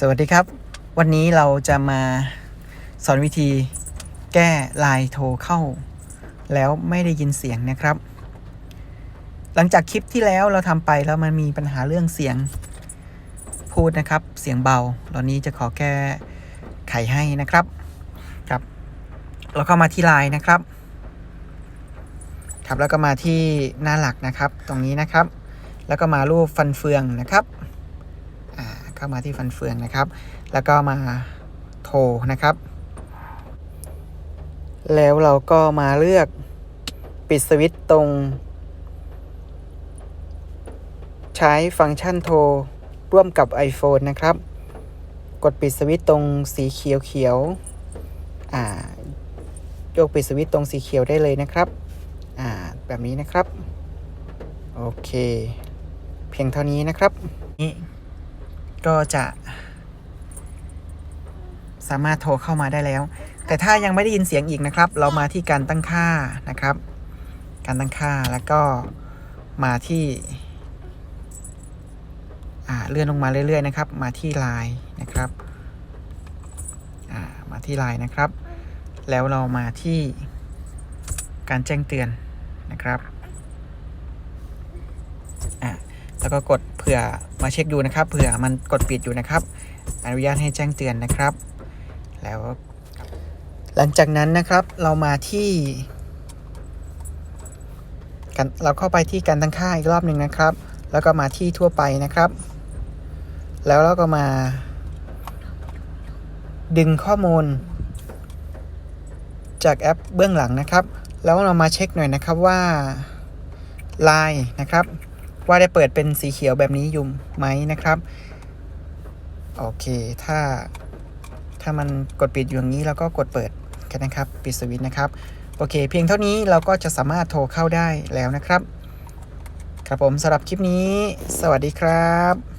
สวัสดีครับ วันนี้เราจะมาสอนวิธีแก้ไลน์โทรเข้า แล้วไม่ได้ยินเสียงนะครับ หลังจากคลิปที่แล้วเราทำไปแล้วมันมีปัญหาเรื่องเสียงพูดนะครับ เสียงเบาตอนนี้จะขอแก้ไขให้นะครับครับแล้วก็มาที่ไลน์นะครับ ครับแล้วก็มาที่หน้าหลักนะครับ ตรงนี้นะครับ แล้วก็มารูปฟันเฟืองนะครับ เข้ามาที่ฟันเฟืองนะครับ แล้วก็มาโทรนะครับ แล้วเราก็มาเลือกปิดสวิตช์ตรง ใช้ฟังก์ชันโทรร่วมกับ iPhone นะครับ กดปิดสวิตช์ตรงสีเขียวเขียวอ่าโยกปิดสวิตช์ตรงสีเขียวได้เลยนะครับอ่าแบบนี้นะครับ โอเค เพียงเท่านี้นะครับนี้ ก็จะสามารถโทรเข้ามาได้แล้ว แต่ถ้ายังไม่ได้ยินเสียงอีกนะครับ เรามาที่การตั้งค่านะครับ การตั้งค่าแล้วก็มาที่อ่าเลื่อนลงมาเรื่อยๆนะครับ มาที่ไลน์นะครับอ่ามาที่ไลน์นะครับ แล้วเรามาที่การแจ้งเตือนนะครับอะ แล้วก็กดเผื่อมาเช็คดูนะครับ เผื่อมันกดปิดอยู่นะครับ อนุญาตให้แจ้งเตือนนะครับ แล้ว หลังจากนั้นนะครับเรามาที่กันเราเข้าไปที่การตั้งค่าอีกรอบหนึ่งนะครับ แล้วก็มาที่ทั่วไปนะครับ แล้วเราก็มา ดึงข้อมูล จากแอปเบื้องหลังนะครับ แล้วเรามาเช็คหน่อยนะครับว่า Line นะครับ ว่าได้เปิดเป็นสีเขียวแบบนี้อยู่ไหมนะครับ โอเค ถ้า ถ้ามันกดปิดอยู่อย่างนี้เราก็กดเปิดแค่นะครับ ปิดสวิตช์นะครับ โอเค เพียงเท่านี้เราก็จะสามารถโทรเข้าได้แล้วนะครับ ครับผมสำหรับคลิปนี้ สวัสดีครับ